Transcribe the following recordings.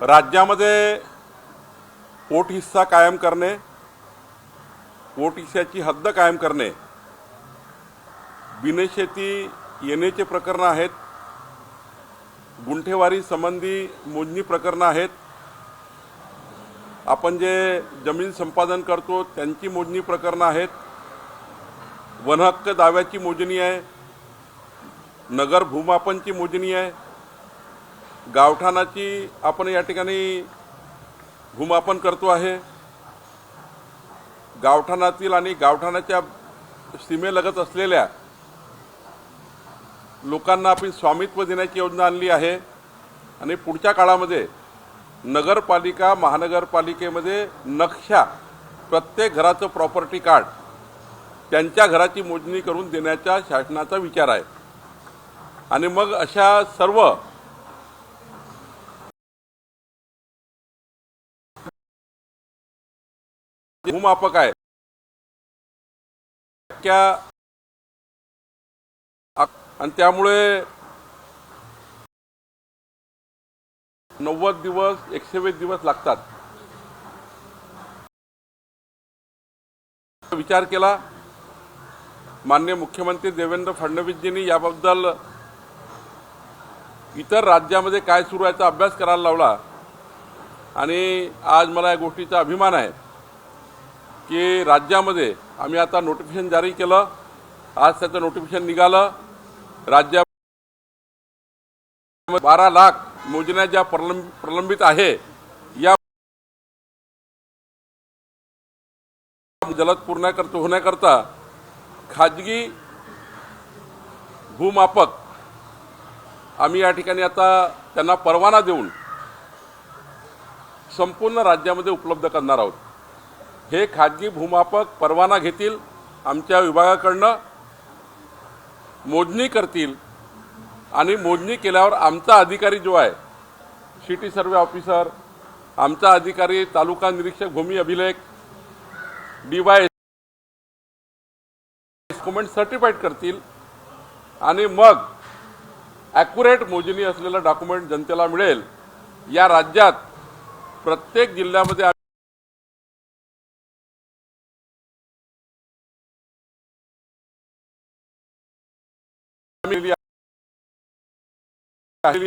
राज्यामध्ये पोट हिस्सा कायम करणे पोट हिस्साची हद्द कायम करणे बिनशेती येण्याचे प्रकरणं आहेत गुंठेवारी संबंधी मोजणी प्रकरणं आहेत. आपण जे जमीन संपादन करतो त्यांची मोजणी प्रकरणं आहेत. वनहक्क दाव्याची मोजणी आहे. नगर भूमापनची मोजणी आहे. गावठाणाची आपण या ठिकाणी भूमापन करतो आहे. गावठाणातील आणि गावठाणाच्या सीमेलगत असलेल्या लोकांना आपण स्वामित्व देण्याची योजना आणली आहे. आणि पुढच्या काळामध्ये नगरपालिका महानगरपालिकेमध्ये नक्षा प्रत्येक घराचं प्रॉपर्टी कार्ड त्यांच्या घराची मोजणी करून देण्याचा शासनाचा विचार आहे. आणि मग अशा सर्व भूमापक आहे. आणि त्यामुळे नव्वद दिवस एकशे वीस दिवस लागतात. विचार केला. मान्य मुख्यमंत्री देवेंद्र फडणवीसजींनी याबद्दल इतर राज्यामध्ये काय सुरू आहे याचा अभ्यास करायला लावला. आणि आज मला या गोष्टीचा अभिमान आहे. की राज्यामध्ये आम्ही आता नोटिफिकेशन जारी केलं. आज त्याचं नोटिफिकेशन निघालं. राज्या बारा लाख योजना ज्या प्रलंबित आहे या जलद पूर्ण करतो होण्याकरता खाजगी भूमापक आम्ही या ठिकाणी आता त्यांना परवाना देऊन संपूर्ण राज्यामध्ये उपलब्ध करणार आहोत. हे खाजगी भूमापक परवाना घेतील आमच्या विभागाकडनं मोजणी करतील आणि मोजणी केल्यावर आमचा अधिकारी जो आहे सिटी सर्वे ऑफिसर आमचा अधिकारी तालुका निरीक्षक भूमी अभिलेख डी वाय डॉक्युमेंट सर्टिफाईड करतील आणि मग ॲक्युरेट मोजणी असलेलं डॉक्युमेंट जनतेला मिळेल. या राज्यात प्रत्येक जिल्ह्यामध्ये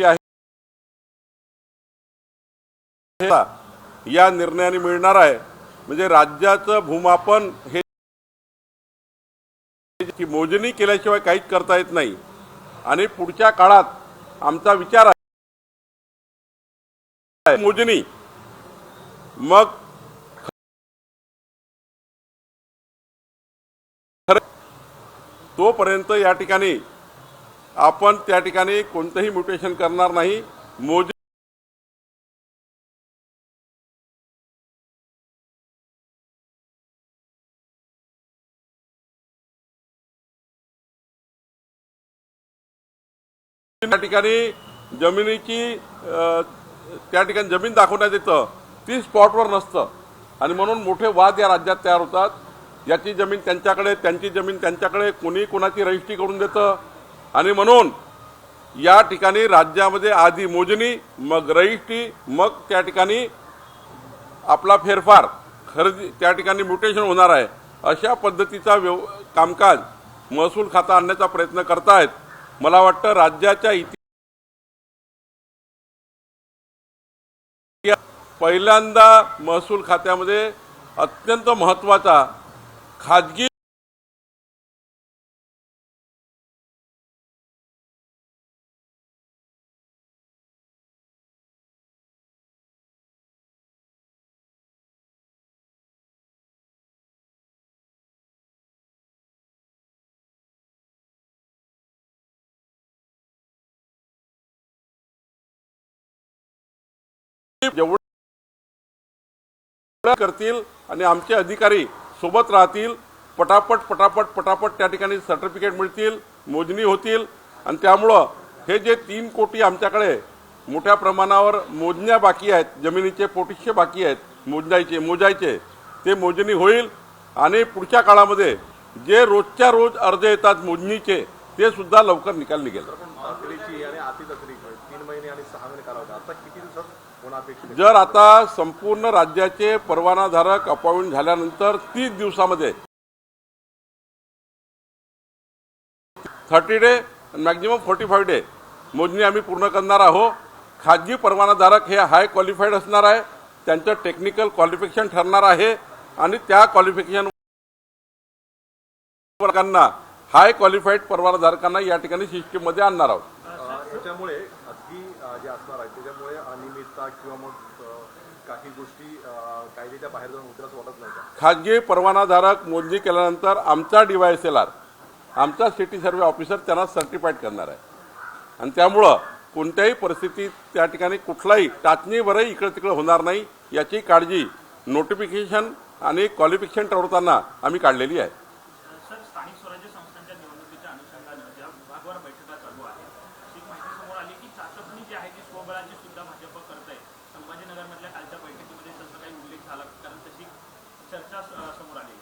आहे. या निर्णयाने मिळणार आहे. म्हणजे राज्याचं भूमापन हे की मोजणी केल्याशिवाय काहीच करता येत नाही. आणि पुढच्या काळात आमचा विचार आहे. मोजणी. मग तोपर्यंत या ठिकाणी आपण त्या ठिकाणी कोणतंही म्युटेशन करणार नाही. मोदी त्या ठिकाणी जमिनीची त्या ठिकाणी जमीन दाखवण्यात येतं. ती स्पॉटवर नसतं. आणि म्हणून मोठे वाद या राज्यात तयार होतात. याची जमीन त्यांच्याकडे त्यांची जमीन त्यांच्याकडे कोणी कोणाची रजिस्ट्री करून देतं. आणि म्हणून या ठिकाणी राज्यामध्ये आधी मोजणी मग रजिस्ट्री मग त्या ठिकाणी आपला फेरफार. खरेदी त्या ठिकाणी म्युटेशन होणार आहे. अशा पद्धतीचा व्यव कामकाज महसूल खाता आणण्याचा प्रयत्न करतायत. मला वाटतं राज्याच्या इति पहिल्यांदा महसूल खात्यामध्ये अत्यंत महत्त्वाचा खाजगी जेवढं करतील आणि आमचे अधिकारी सोबत राहतील पटापट पटापट पटापट त्या ठिकाणी सर्टिफिकेट मिळतील मोजणी होतील. आणि त्यामुळं हे जे तीन कोटी आमच्याकडे मोठ्या प्रमाणावर मोजण्या बाकी आहेत जमिनीचे पोटिशे बाकी आहेत मोजायचे मोजायचे ते मोजणी होईल. आणि पुढच्या काळामध्ये जे रोजच्या रोज अर्ज येतात मोजणीचे ते सुद्धा लवकर निकाल निघेल. जर आता संपूर्ण राज्याचे परवानाधारक अपॉइंट झाल्यानंतर तीस दिवसामध्ये thirty day maximum forty five day मोजणी आम्ही पूर्ण करणार आहोत खाजगी परवानाधारक हे हाय क्वालिफाईड असणार आहे त्यांचं टेक्निकल क्वालिफिकेशन ठरणार आहे आणि त्या क्वालिफिकेशन वर्गांना हाय क्वालिफाईड परवानाधारकांना या ठिकाणी सिस्टीममध्ये आणणार आहोत. त्याच्यामुळे किंवा मग काही गोष्टी कायद्याच्या बाहेर जाऊन उतरच वाटत नाही खाजगी परवानाधारक मोजणी केल्यानंतर आमचा डीवायएस एल आर आमचा सिटी सर्व्हे ऑफिसर त्यांना सर्टिफाईड करणार आहे. आणि त्यामुळं कोणत्याही परिस्थितीत त्या ठिकाणी कुठलाही टाचणीवरही इकडं तिकडं होणार नाही याची काळजी नोटिफिकेशन आणि क्वालिफिकेशन ठरवताना आम्ही काढलेली आहे सर स्थानिक स्वराज्य संस्थांच्या निवडणुकीच्या अनुषंगानं ज्या विभागवार बैठका चालू आहेत एक माहिती समोर आली की चाचपणी जी आहे ती स्वबळाची सुद्धा भाजप करत आहे संभाजीनगरमधल्या कालच्या बैठकीमध्ये तसं काही उल्लेख झाला कारण तशी चर्चा अ, समोर आली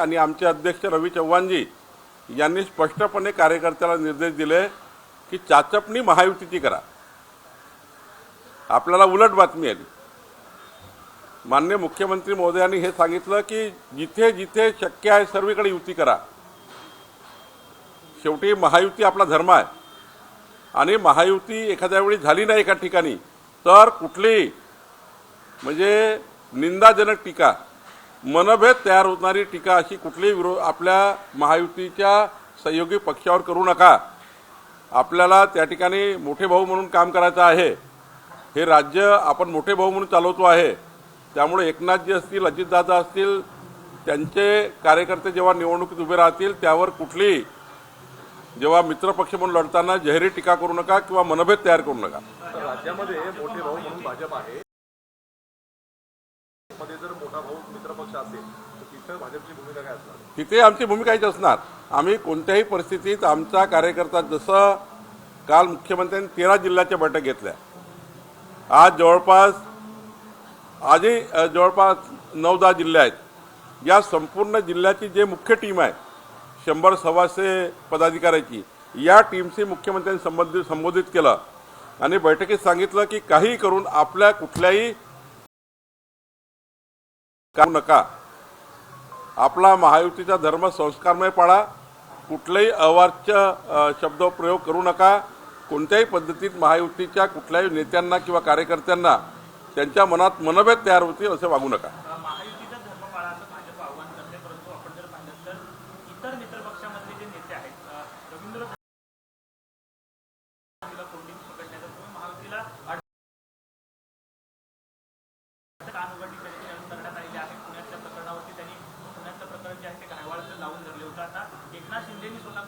आणि आमचे अध्यक्ष रवी चव्हाणजी यांनी स्पष्टपणे कार्यकर्त्याला निर्देश दिले की चाचपणी महायुतीची करा. आपल्याला उलट बातमी आली. मान्य मुख्यमंत्री महोदयांनी हे सांगितलं की जिथे जिथे शक्य आहे सर्वीकडे युती करा. शेवटी महायुती आपला धर्म आहे. आणि महायुती एखाद्या वेळी झाली नाही एका ठिकाणी तर कुठली? म्हणजे निंदाजनक टीका. मनभेद तयार होणारी टीका अशी कुठलीही विरोध आपल्या महायुतीच्या सहयोगी पक्षावर करू नका. आपल्याला त्या ठिकाणी मोठे भाऊ म्हणून काम करायचं आहे. हे राज्य आपण मोठे भाऊ म्हणून चालवतो आहे. त्यामुळे एकनाथजी असतील अजितदादा असतील त्यांचे कार्यकर्ते जेव्हा निवडणुकीत उभे राहतील त्यावर कुठली जेव्हा मित्रपक्ष म्हणून लढताना जहेरी टीका करू नका किंवा मनभेद तयार करू नका. राज्यामध्ये मोठे भाऊ म्हणून भाजप आहे. जर मोठा भाऊ पक्ष असेल तर तिथं भाजपची भूमिका काय असणार? तिथे आमची भूमिका हीच असणार. आम्ही कोणत्याही परिस्थितीत आमचा कार्यकर्ता जसं काल मुख्यमंत्र्यांनी तेरा जिल्ह्याच्या बैठक घेतल्या. आज जवळपास आजही जवळपास नऊ दहा जिल्हे आहेत. या संपूर्ण जिल्ह्याची जे मुख्य टीम आहे शंभर सव्वाशे पदाधिकाऱ्याची या टीमशी मुख्यमंत्र्यांनी संबंधित संबोधित केलं. आणि बैठकीत सांगितलं की काही करून आपल्या कुठल्याही करू नका. आपला महायुतीचा धर्म संस्कारमय पाळा. कुठलाही अवाच्य शब्दप्रयोग करू नका. कोणत्याही पद्धतीत महायुतीच्या कुठल्याही नेत्यांना किंवा कार्यकर्त्यांना त्यांच्या मनात मनभेद तयार होतील असे वागू नका अ, महायुतीचा धर्म पाळा असं भाजप आव्हान करते परंतु आपण जर पाहिलं तर इतर मित्रपक्षामधले जे नेते आहेत अ, रवींद्र महायुतीला कोंडीत पकडण्याचा तुम्ही महायुतीला अड- कान उघडणी त्यांची करण्यात आलेली आहे पुण्यातल्या प्रकरणावरती त्यांनी पुण्यातलं प्रकरण जे आहे ते घायवाळचं लावून धरले होतं आता एकनाथ शिंदेनी स्वतः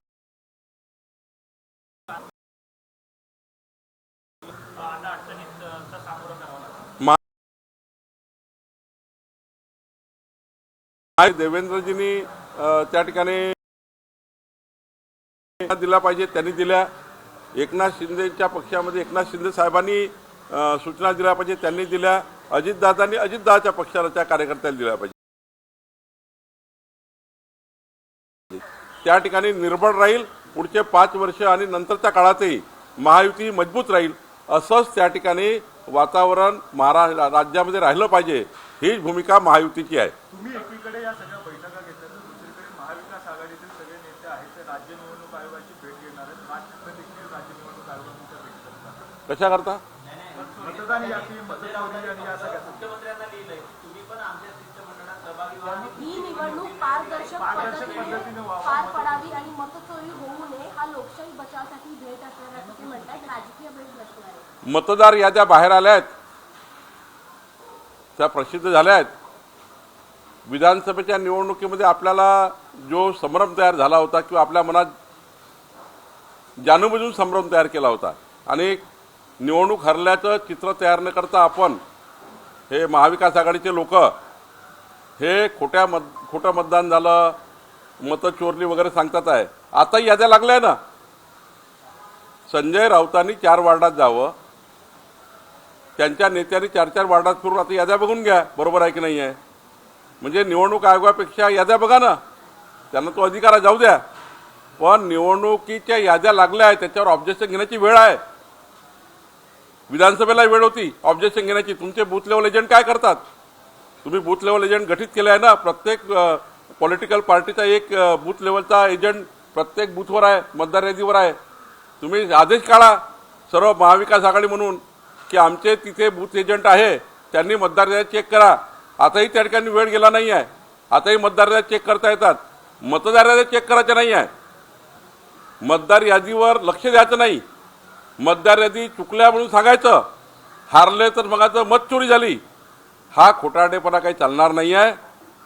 अ, आता अडचणीत अ, चा सामोरं करावा लागतो मा- आणि देवेंद्रजींनी त्या ठिकाणी दिला पाहिजे. त्यांनी दिल्या. एकनाथ शिंदेच्या पक्षामध्ये एकनाथ शिंदे साहेबांनी सूचना दिल्या पाहिजे. त्यांनी दिल्या. अजितदादांनी अजितदाच्या पक्षाला त्या कार्यकर्त्यांनी दिल्या पाहिजे. त्या ठिकाणी निर्भर राहील पुढचे पाच वर्ष आणि नंतरच्या काळातही महायुती मजबूत राहील. असंच त्या ठिकाणी वातावरण महाराष्ट्र राज्यामध्ये राहिलं पाहिजे. हीच भूमिका महायुतीची आहे. तुम्ही एकीकडे या सगळ्या बैठका घेतल्या तर दुसरीकडे महाविकास आघाडीतील सगळे नेते आहेत ते राज्य निवडणूक आयोगाची भेट घेणार आहेत. महाराष्ट्र देखील राज्य निवडणूक आयोगाच्या भेट करतात कशा करता? मतदान यादी मतदारी आणि या सगळ्या मुख्यमंत्र्यांना लिहिलंय तुम्ही पण आमच्या शिष्टमंडळात सहभागी व्हा. ही निवडणूक पारदर्शक पद्धतीने पार पडावी आणि मतचोरी होऊ नये हा लोकशाही बचावासाठी भेट असणार असं ते म्हणतात राजकीय भेट नसणार आहे. मतदार याद्या बाहेर आल्या आहेत. त्या प्रसिद्ध झाल्या आहेत. विधानसभेच्या निवडणुकीमध्ये आपल्याला जो संभ्रम तयार झाला होता किंवा आपल्या मनात जाणूनबुजून संभ्रम तयार केला होता आणि निवडणूक हरल्याचं चित्र तयार न करता आपण हे महाविकास आघाडीचे लोक हे खोट्या मत खोटं मतदान झालं मतं चोरली वगैरे सांगतात आहे. आता याद्या लागल्या ना? संजय राऊतांनी चार वार्डात जावं त्यांच्या नेत्यांनी चार चार वार्डात फिरून आता याद्या बघून घ्या. बरोबर आहे की नाही आहे? म्हणजे निवडणूक आयोगापेक्षा याद्या बघा ना. त्यांना तो अधिकार जाऊ द्या. पण निवडणुकीच्या याद्या लागल्या आहेत. त्याच्यावर ऑब्जेक्शन घेण्याची वेळ आहे. विधानसभेला वेळ होती. ऑब्जेक्शन घेण्याची. तुमचे बूथ लेवल एजंट काय करतात? तुम्ही बूथ लेवल एजंट गठीत केले आहे ना? प्रत्येक पॉलिटिकल पार्टीचा एक बूथ लेवलचा एजंट प्रत्येक बूथवर आहे. मतदार यादीवर आहे. तुम्ही आदेश काढा. सर्व महाविकास आघाडी म्हणून. की आमचे तिथे बूथ एजंट आहे त्यांनी मतदार यादी चेक करा. आताही त्या ठिकाणी वेळ गेला नाही आहे आताही मतदार यादी चेक करता येतात. मतदार यादी चेक करायच्या नाही आहे मतदार यादीवर लक्ष द्यायचं नाही. मतदार यादी चुकल्या म्हणून सांगायचं. हारले तर मगाचं मत चोरी झाली. हा खोटारडेपणा काही चालणार नाही आहे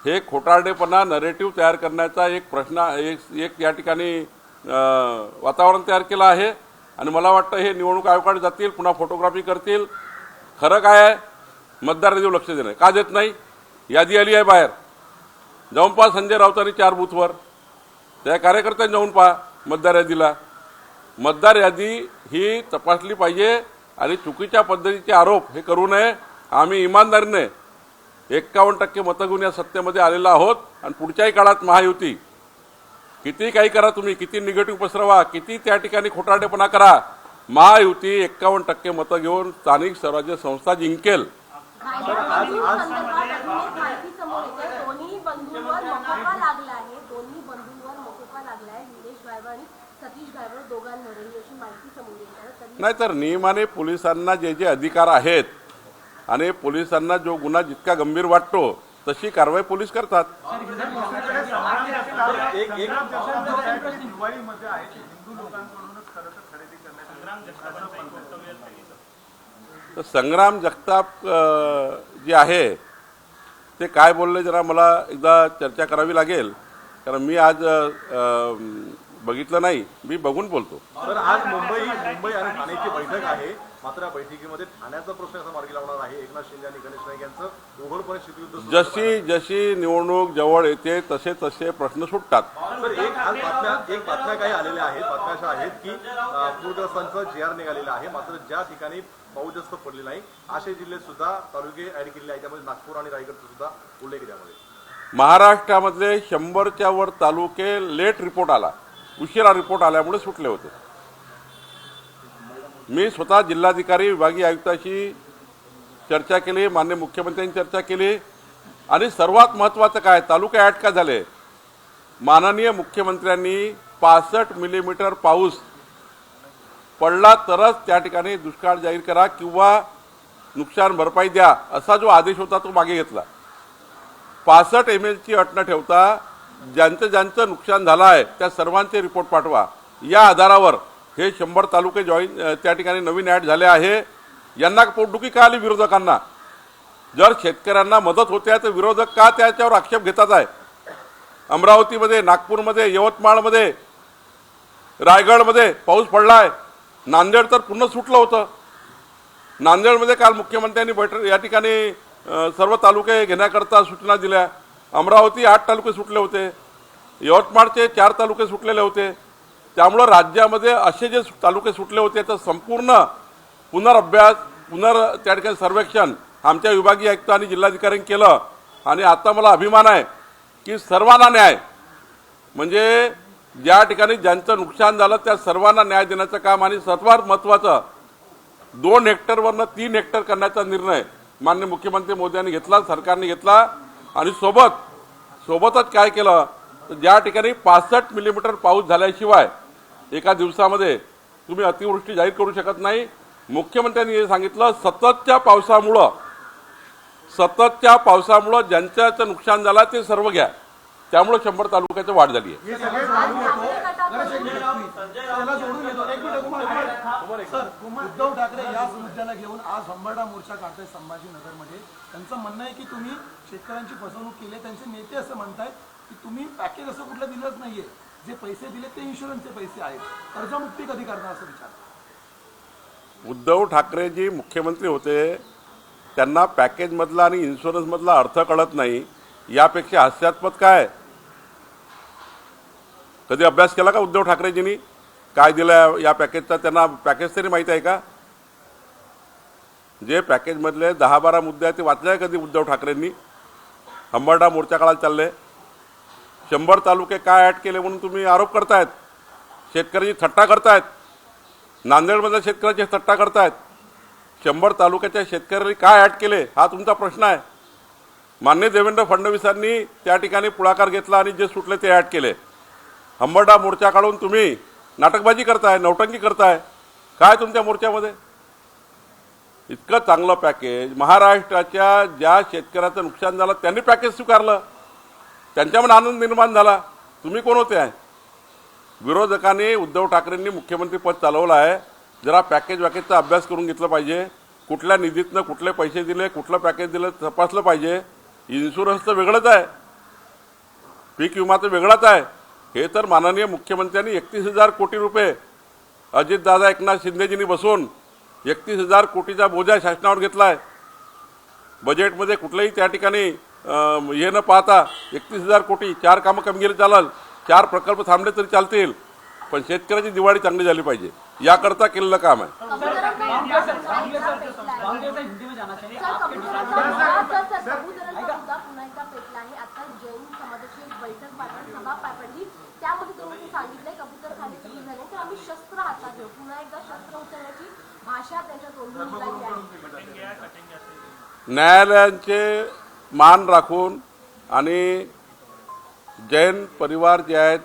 हे खोटारडेपणा नरेटिव्ह तयार करण्याचा एक प्रश्न एक एक या ठिकाणी वातावरण तयार केलं आहे. आणि मला वाटतं हे निवडणूक आयोगाकडे जातील पुन्हा फोटोग्राफी करतील. खरं काय आहे? मतदार यादीवर लक्ष देणं. का देत नाही? यादी आली आहे बाहेर. जाऊन पहा संजय राऊतांनी चार बूथवर. त्या कार्यकर्त्यांनी जाऊन पहा मतदार यादीला. मतदार यादी ही तपासली पाहिजे आणि चुकीच्या पद्धतीचे आरोप हे करू नये. आम्ही इमानदारीने एक्कावन्न टक्के मतं घेऊन या सत्तेमध्ये आलेलो आहोत आणि पुढच्याही काळात महायुती किती काही करा तुम्ही किती निगेटिव्ह पसरवा किती त्या ठिकाणी खोटारडेपणा करा. महायुती एक्कावन्न टक्के मतं घेऊन स्थानिक स्वराज्य संस्था जिंकेल. नाहीतर नाही तर नियमाने पोलिसांना जे जे अधिकार आहेत आणि पोलिसांना जो गुन्हा जितका गंभीर वाटतो तशी कारवाई पोलीस करतात. तर संग्राम जगताप जे आहे ते काय बोलले जरा मला एकदा चर्चा करावी लागेल. कारण मी आज बघितलं नाही मी बघून बोलतो. तर आज मुंबई मुंबई आणि ठाण्याची बैठक आहे. मात्र या बैठकीमध्ये ठाण्याचा प्रश्न असा मार्गी लावणार आहे. एकनाथ शिंदे आणि गणेश नाईक यांचं उघडपणे आहे. जशी जशी निवडणूक जवळ येते तसे तसे प्रश्न सुटतात. तर एक आज बातम्या एक बातम्या काही आलेल्या आहेत. बातम्या अशा आहेत की पूरग्रस्तांचं जे आर निघालेलं आहे. मात्र ज्या ठिकाणी पाऊस जास्त पडले नाही असे जिल्हे सुद्धा तालुके ऍड केलेले आहेत. त्यामध्ये नागपूर आणि रायगडचा सुद्धा उल्लेख त्यामध्ये. महाराष्ट्रामधले शंभरच्या वर तालुके लेट रिपोर्ट आला. उशिरा रिपोर्ट आल्यामुळे सुटले होते. मी स्वतः जिल्हाधिकारी विभागीय आयुक्ताशी चर्चा केली मान्य मुख्यमंत्र्यांनी चर्चा केली. आणि सर्वात महत्त्वाचं काय तालुका ॲड का झाले? माननीय मुख्यमंत्र्यांनी पासष्ट मिलीमीटर पाऊस पडला तरच त्या ठिकाणी दुष्काळ जाहीर करा किंवा नुकसान भरपाई द्या असा जो आदेश होता तो मागे घेतला. पासष्ट एम एलची अट न ठेवता ज्यांचं ज्यांचं नुकसान झालं आहे त्या सर्वांचे रिपोर्ट पाठवा. या आधारावर हे शंभर तालुके जॉईन त्या ठिकाणी नवीन ॲड झाले आहे. यांना पोटदुखी का आली विरोधकांना? जर शेतकऱ्यांना मदत होते आहे तर विरोधक का त्याच्यावर आक्षेप घेतात आहे? अमरावतीमध्ये नागपूरमध्ये यवतमाळमध्ये रायगडमध्ये पाऊस पडला आहे नांदेड तर पूर्ण सुटलं होतं. नांदेडमध्ये काल मुख्यमंत्र्यांनी बैठक या ठिकाणी सर्व तालुके घेण्याकरता सूचना दिल्या. अमरावती आठ तालुके सुटले होते. यवतमाळचे चार तालुके सुटलेले होते. त्यामुळं राज्यामध्ये असे जे तालुके सुटले होते तर संपूर्ण पुनरअभ्यास पुनर त्या ठिकाणी सर्वेक्षण आमच्या विभागीय आयुक्त आणि जिल्हाधिकाऱ्यांनी केलं. आणि आता मला अभिमान आहे की सर्वांना न्याय. म्हणजे ज्या ठिकाणी ज्यांचं नुकसान झालं त्या सर्वांना न्याय देण्याचं काम आणि सर्वात महत्त्वाचं दोन हेक्टरवरनं तीन हेक्टर करण्याचा निर्णय मान्य मुख्यमंत्री मोदी यांनी घेतला सरकारने घेतला. आणि सोबत सोबतच काय केलं तर ज्या ठिकाणी पासष्ट मिलीमीटर पाऊस झाल्याशिवाय एका दिवसामध्ये तुम्ही अतिवृष्टी जाहीर करू शकत नाही. मुख्यमंत्र्यांनी हे सांगितलं सततच्या पावसामुळं सततच्या पावसामुळं ज्यांच्याचं नुकसान झालं ते सर्व घ्या. त्यामुळं शंभर तालुक्याची वाढ झाली आहे. उद्धव ठाकरे याच मुद्द्याला घेऊन आज हंबरडा मोर्चा काढताय संभाजीनगरमध्ये. त्यांचं म्हणणं आहे की तुम्ही शेतकऱ्यांची फसवणूक केली त्यांचे नेते असं म्हणतायत की तुम्ही पॅकेज असं कुठलं दिलंच नाहीये. जे पैसे दिले ते इन्शुरन्सचे पैसे आहेत. कर्जमुक्ती कधी करणार असं विचार. उद्धव ठाकरे जी मुख्यमंत्री होते त्यांना पॅकेजमधला आणि इन्शुरन्समधला अर्थ कळत नाही. यापेक्षा हास्यास्पद काय? कधी अभ्यास केला का उद्धव ठाकरेजींनी? काय दिलं या पॅकेजचा त्यांना पॅकेज तरी माहीत आहे का? जे पॅकेजमधले दहा बारा मुद्दे आहेत ते वाचले कधी उद्धव ठाकरेंनी? हंबरडा मोर्चा काळात चालले. शंभर तालुके काय ॲड केले म्हणून तुम्ही आरोप करतायत? शेतकऱ्याची थट्टा करतायत. नांदेडमधल्या शेतकऱ्याची थट्टा करतायत. शंभर तालुक्याच्या शेतकऱ्यांनी काय ॲड केले हा तुमचा प्रश्न आहे. मान्य देवेंद्र फडणवीसांनी त्या ठिकाणी पुढाकार घेतला आणि जे सुटले ते ॲड केले. हंबरडा मोर्चा काढून तुम्ही नाटकबाजी करताय नौटंकी करताय. काय तुमच्या मोर्चामध्ये? इतकं चांगलं पॅकेज. महाराष्ट्राच्या ज्या शेतकऱ्याचं नुकसान झालं त्यांनी पॅकेज स्वीकारलं. त्यांच्यामध्ये आनंद निर्माण झाला. तुम्ही कोण होते? आहे विरोधकांनी उद्धव ठाकरेंनी मुख्यमंत्री पद चालवलं आहे. जरा पॅकेज वॅकेजचा अभ्यास करून घेतलं पाहिजे. कुठल्या निधीतनं कुठले पैसे दिले कुठलं पॅकेज दिलं तपासलं पाहिजे. इन्शुरन्स तर वेगळंच आहे. पीक विमा तर वेगळाच आहे. हे तर माननीय मुख्यमंत्र्यांनी एकतीस हजार कोटी रुपये अजितदादा एकनाथ शिंदेजींनी बसून एकतीस हजार कोटीचा बोजा शासनावर घेतला आहे बजेटमध्ये कुठलंही त्या ठिकाणी हे न पाहता एकतीस हजार कोटी चार कामं कमी गेले चालाल चार प्रकल्प थांबले तरी चालतील पण शेतकऱ्याची दिवाळी चांगली झाली पाहिजे. याकरता केलेलं काम आहे. न्यायालयांचे मान राखून आणि जैन परिवार जे आहेत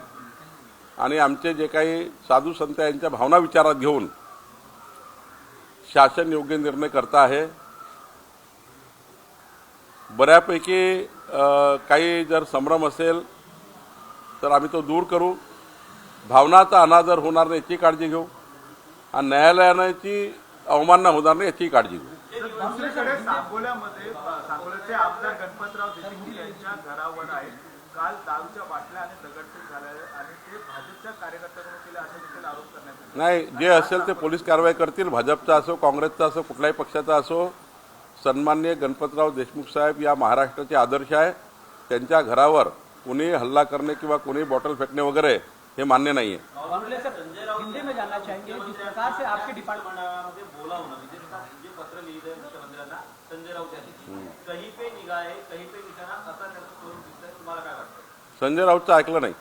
आणि आमचे जे काही साधू संत यांच्या भावना विचारात घेऊन शासन योग्य निर्णय करता आहे. बऱ्यापैकी काही जर संभ्रम असेल तर आम्ही तो दूर करू. भावनाचा अनादर होणार नाही याची काळजी घेऊ. आणि न्यायालयाची अवमानना होणार नाही याची काळजी घेऊ. दुसरीकडे सांगोल्यामध्ये सांगोल्याचे आमदार गणपतराव देशमुख यांच्या घरावर आहे. काल दारूच्या बाटल्या आणि दगडफेक झाल्या आणि ते भाजपच्या कार्यकर्त्यांकडून केले असे देखील आरोप करण्यात येतो नाही जे असेल ते पोलीस कारवाई करतील. भाजपचा असो काँग्रेसचा असो कुठल्याही पक्षाचा असो. सन्मान्य गणपतराव देशमुख साहेब या महाराष्ट्राचे आदर्श आहे. त्यांच्या घरावर कोणी हल्ला करणे किंवा कोणी बॉटल फेकणे वगैरे हे मान्य नाही आहे संजय राऊतचं ऐकलं नाही.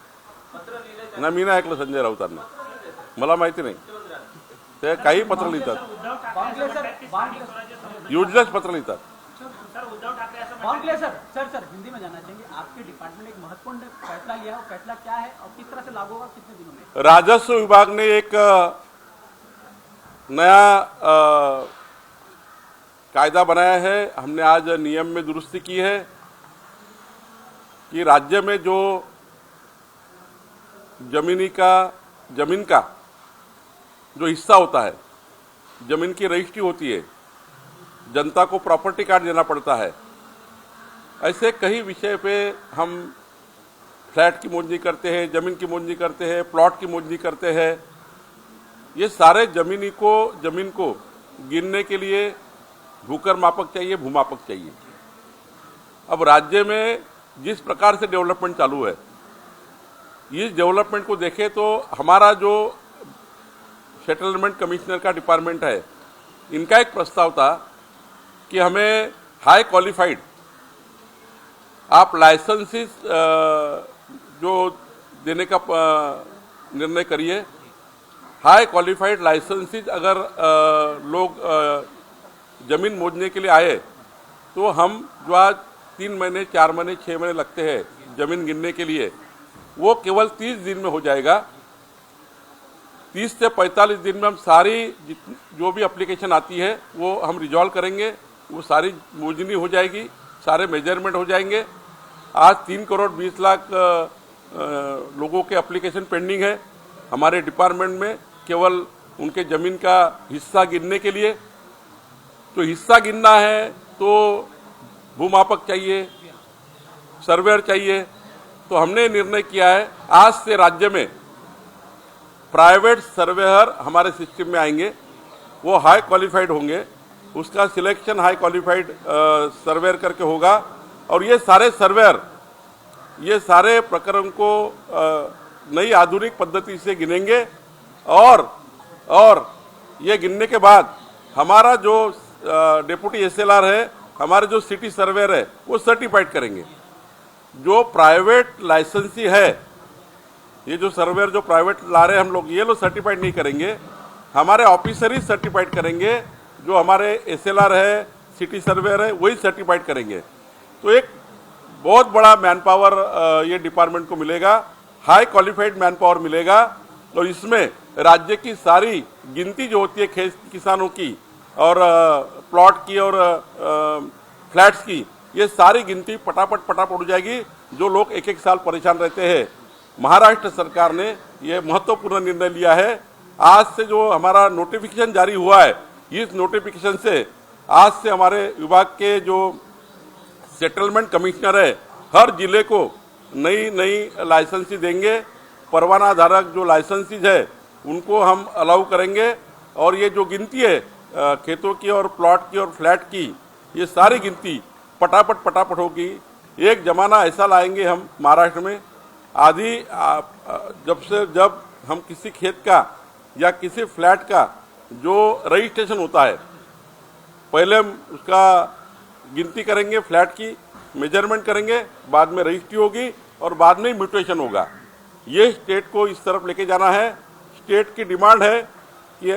ना मी नाही ऐकलं संजय राऊतांना. मला माहिती नाही. ते काही पत्र लिहितात. युजलेस पत्र लिहितात. सर सर सर हिंदी में आपके डिपार्टमेंट एक महत्वपूर्ण फैसला लिया है। फैसला क्या है और किस तरह से लागू होगा कितने दिनों में? राजस्व विभाग ने एक नया कायदा बनाया है। हमने आज नियम में दुरुस्ती की है। कि राज्य में जो जमीनी का, ज़मीन का जो हिस्सा होता है, ज़मीन की रजिस्ट्री होती है, जनता को प्रॉपर्टी कार्ड देना पड़ता है, ऐसे कई विषय पे हम फ्लैट की मोजनी करते हैं, ज़मीन की मोजनी करते हैं, प्लॉट की मोजनी करते हैं। ये सारे जमीनी को, ज़मीन को गिनने के लिए भूकर मापक चाहिए, भूमापक चाहिए। अब राज्य में जिस प्रकार से डेवलपमेंट चालू है, इस डेवलपमेंट को देखें तो हमारा जो सेटलमेंट कमिश्नर का डिपार्टमेंट है, इनका एक प्रस्ताव था कि हमें हाई क्वालिफाइड, आप लाइसेंसेस जो देने का निर्णय करिए, हाई क्वालिफाइड लाइसेंसेस अगर लोग ज़मीन मोजने के लिए आए तो हम जो आज तीन महीने, चार महीने छः महीने लगते हैं ज़मीन गिनने के लिए। वो केवल तीस दिन में हो जाएगा। तीस से पैंतालीस दिन में हम सारी जो भी एप्लीकेशन आती है, वो हम रिजॉल्व करेंगे। वो सारी मोजनी हो जाएगी, सारे मेज़रमेंट हो जाएँगे। आज तीन करोड़ बीस लाख लोगों के एप्लीकेशन पेंडिंग है। हमारे डिपार्टमेंट में केवल उनके ज़मीन का हिस्सा गिनने के लिए। तो हिस्सा गिनना है तो भूमापक चाहिए, सर्वेयर चाहिए। तो हमने निर्णय किया है, आज से राज्य में प्राइवेट सर्वेयर हमारे सिस्टम में आएँगे। वो हाई क्वालिफाइड होंगे। उसका सिलेक्शन हाई क्वालिफाइड सर्वेयर करके होगा। और ये सारे सर्वेयर, ये सारे प्रकरण को नई आधुनिक पद्धति से गिनेंगे। और और ये गिनने के बाद हमारा जो डेपुटी एसएलआर है हमारे जो सिटी सर्वेयर है, वो सर्टिफाइड करेंगे। जो प्राइवेट लाइसेंसी है, ये जो सर्वेयर जो प्राइवेट ला रहे हम लोग, ये लोग सर्टिफाइड नहीं करेंगे। हमारे ऑफिसर ही सर्टिफाइड करेंगे। जो हमारे एसएलआर है, सिटी सर्वेयर है, वही सर्टिफाइड करेंगे। तो एक बहुत बड़ा मैन पावर ये डिपार्टमेंट को मिलेगा हाई क्वालिफाइड मैन पावर मिलेगा, और इसमें राज्य की सारी गिनती जो होती है खेत किसानों की, और प्लॉट की और फ्लैट्स की, ये सारी गिनती पटापट पटापट हो जाएगी, जो लोग एक एक साल परेशान रहते हैं। महाराष्ट्र सरकार ने ये महत्वपूर्ण निर्णय लिया है। आज से जो हमारा नोटिफिकेशन जारी हुआ है, इस नोटिफिकेशन से आज से हमारे विभाग के जो सेटलमेंट कमिश्नर है, हर ज़िले को नई नई लाइसेंसी देंगे। परवाना धारक जो लाइसेंसीज है, उनको हम अलाउ करेंगे। और ये जो गिनती है खेतों की और प्लॉट की और फ्लैट की ये सारी गिनती पटापट पटापट होगी। एक जमाना ऐसा लाएँगे हम महाराष्ट्र में आदि जब से, जब हम किसी खेत का या किसी फ्लैट का जो रजिस्ट्रेशन होता है, पहले हम उसका गिनती करेंगे फ्लैट की, मेज़रमेंट करेंगे, बाद में रजिस्ट्री होगी और बाद में म्यूटेशन होगा। ये स्टेट को इस तरफ़ लेके जाना है। स्टेट की डिमांड है कि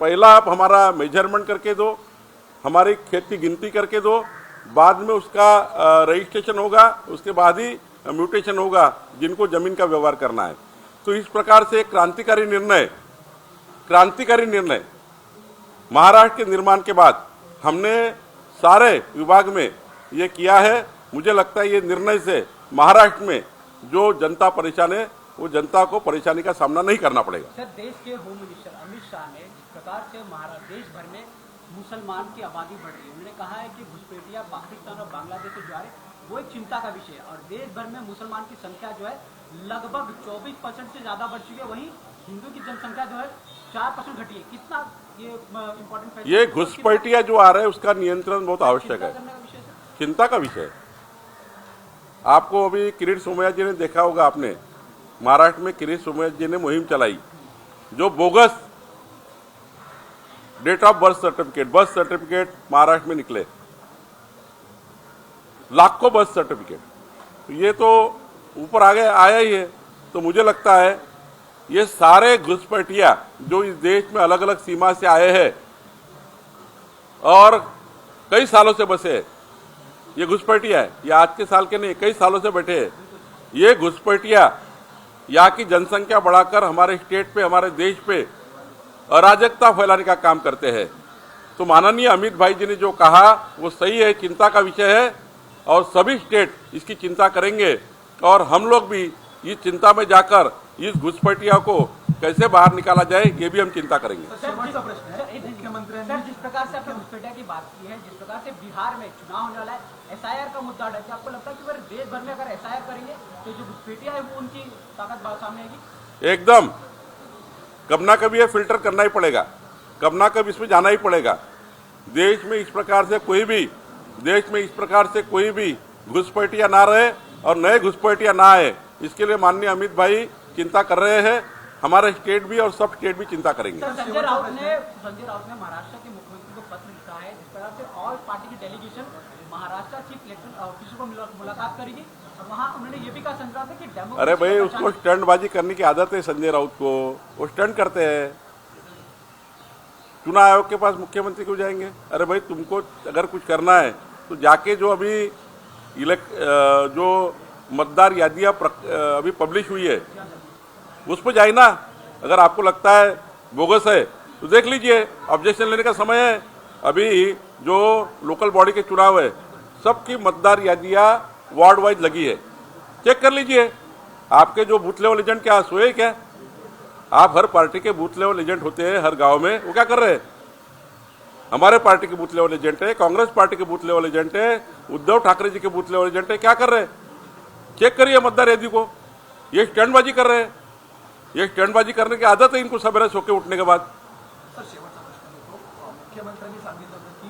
पहला आप हमारा मेज़रमेंट करके दो, हमारी खेत की गिनती करके दो, बाद में उसका रजिस्ट्रेशन होगा, उसके बाद ही म्यूटेशन होगा, जिनको ज़मीन का व्यवहार करना है। तो इस प्रकार से क्रांतिकारी निर्णय क्रांतिकारी निर्णय। महाराष्ट्र के निर्माण के बाद हमने सारे विभाग में ये किया है। मुझे लगता है ये निर्णय से महाराष्ट्र में जो जनता परेशान है वो जनता को परेशानी का सामना नहीं करना पड़ेगा। सर देश के होम मिनिस्टर अमित शाह ने जिस प्रकार से महाराष्ट्र देश भर में मुसलमान की आबादी बढ़ रही है उन्होंने कहा है कि घुसपैठिया पाकिस्तान और बांग्लादेश से जो रहे वो एक चिंता का विषय है और देश भर में मुसलमान की संख्या जो है लगभग 24 परसेंट से ज़्यादा बढ़ चुकी है। वहीं हिंदू की जनसंख्या जो है चार परसेंट घटी है। कितना ये इम्पोर्टेंट ये घुसपैठिया जो आ रहा है उसका नियंत्रण बहुत आवश्यक है। चिंता का विषय आपको अभी किरीट सोमैया जी ने देखा होगा आपने महाराष्ट्र में किरीट सोमैया जी ने मुहिम चलाई, जो bogus date of birth certificate birth certificate Maharashtra में निकले। लाखों बर्थ सर्टिफिकेट तो ये तो ऊपर आगे आया ही है तो मुझे लगता है ये सारे घुसपैठिया जो इस देश में अलग अलग सीमा से आए हैं और कई सालों से बसे हैं, ये घुसपैठिया है। ये आज के साल के नहीं, कई सालों से बैठे हैं। ये घुसपैठिया यहाँ की जनसंख्या बढ़ाकर हमारे स्टेट पे, हमारे देश पे अराजकता फैलाने का काम करते हैं। तो माननीय अमित भाई जी ने जो कहा, वो सही है, चिंता का विषय है और सभी स्टेट इसकी चिंता करेंगे और हम लोग भी इस चिंता में जाकर इस घुसपैठिया को कैसे बाहर निकाला जाए ये भी हम चिंता करेंगे। सर जिस प्रकार से आपने घुसपैठिया की बात की है जिस प्रकार से बिहार में चुनाव होने वाला है एसआईआर का मुद्दा है क्या आपको लगता है कि अगर देश भर में अगर एसआईआर करेंगे तो जो घुसपैठिया है वो उनकी ताकत बात सामने आएगी? एकदम। कब ना कभी ये फ़िल्टर करना ही पड़ेगा। कब ना कब इसमें जाना ही पड़ेगा। देश में इस प्रकार से कोई भी देश में इस प्रकार से कोई भी घुसपैठिया ना रहे और नए घुसपैठिया ना आए इसके लिए माननीय अमित भाई चिंता कर रहे हैं। हमारे स्टेट भी और सब स्टेट भी चिंता करेंगे। संजय राउत ने संजय राउत ने महाराष्ट्र के मुख्यमंत्री को पत्र लिखा है। जिस प्रकार से ऑल पार्टी की delegation Maharashtra chief election officer को मुलाकात करेगी। वहाँ उन्होंने ये भी कहा संजय राउत ने कि अरे भाई उसको स्टंटबाजी करने की आदत है संजय राउत को। वो स्टंट करते हैं। चुनाव आयोग के पास मुख्यमंत्री क्यों जाएँगे? अरे भाई तुमको अगर कुछ करना है तो जाके जो अभी इलेक्ट जो मतदार यादियाँ अभी पब्लिश हुई है उस पर जाए ना। अगर आपको लगता है बोगस है तो देख लीजिए। ऑब्जेक्शन लेने का समय है। अभी जो लोकल बॉडी के चुनाव है, सबकी मतदार यादियाँ वार्ड वाइज लगी है। चेक कर लीजिए। आपके जो बूथ लेवल एजेंट क्या सोए क्या आप हर पार्टी के बूथ लेवल एजेंट होते हैं, हर गाँव में। वो क्या कर रहे हैं? हमारे पार्टी के बूथ लेवल एजेंट है, कांग्रेस पार्टी के बूथ लेवल एजेंट है, उद्धव ठाकरे जी के बूथ लेवल एजेंट है। क्या कर रहे हैं? चेक करिए मतदार यादी को। ये स्टैंडबाजी कर रहे हैं। ये स्टैंडबाजी करने की आदत है इनको सवेरे सो के उठने के बाद। सर शेवटचा प्रश्न देतो मुख्यमंत्र्यांनी सांगितलं होतं की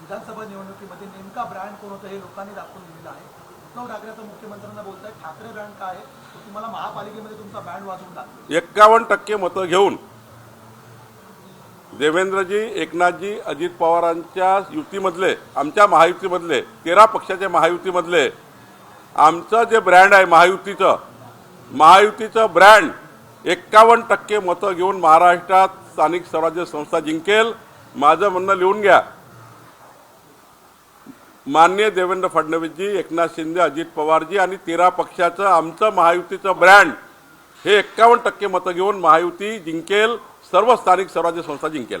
विधानसभा निवडणुकीमध्ये नेमका ब्रँड कोण होतं हे लोकांनी दाखवून दिलेलं आहे. उद्धव ठाकरे आता मुख्यमंत्र्यांना बोलतायत ठाकरे ब्रँड काय आहे? तो तुम्हाला महापालिकेमध्ये तुमचा बँड वाजवून दाखवेल. एक्कावन्न टक्के मतं घेऊन देवेंद्रजी एकनाथजी अजित पवारांच्या युतीमधले आमच्या महायुतीमधले तेरा पक्षाच्या महायुतीमधले आमचं जे ब्रँड आहे महायुतीचं महायुतीचं ब्रँड एक्कावन्न टक्के मतं घेऊन महाराष्ट्रात स्थानिक स्वराज्य संस्था जिंकेल. माझं म्हणणं लिहून घ्या. मान्य देवेंद्र फडणवीसजी एकनाथ शिंदे अजित पवारजी आणि तेरा पक्षाचं आमचं महायुतीचं ब्रँड हे एक्कावन्न टक्के मतं घेऊन महायुती जिंकेल. सर्व स्थानिक स्वराज्य संस्था जिंकेल.